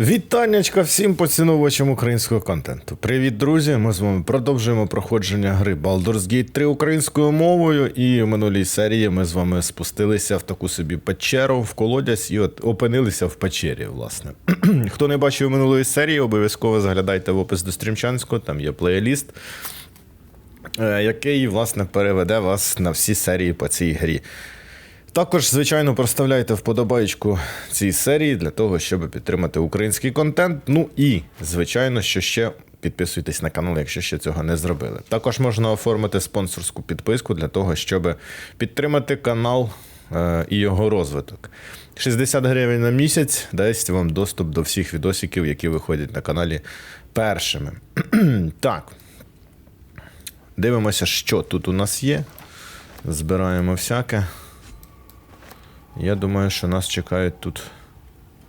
Вітаннячка всім поціновувачам українського контенту. Привіт, друзі! Ми з вами продовжуємо проходження гри Baldur's Gate 3 українською мовою. І в минулій серії ми з вами спустилися в таку собі печеру в колодязь і от опинилися в печері, власне. Хто не бачив минулої серії, обов'язково заглядайте в опис до стрімчанського, там є плейліст, е, який, власне, переведе вас на всі серії по цій грі. Також, звичайно, проставляйте вподобайку цій серії для того, щоб підтримати український контент. Ну і, звичайно, що ще підписуйтесь на канал, якщо ще цього не зробили. Також можна оформити спонсорську підписку для того, щоб підтримати канал е, і його розвиток. 60 гривень на місяць дасть вам доступ до всіх відосиків, які виходять на каналі першими. так. Дивимося, що тут у нас є. Збираємо всяке. Я думаю, що нас чекають тут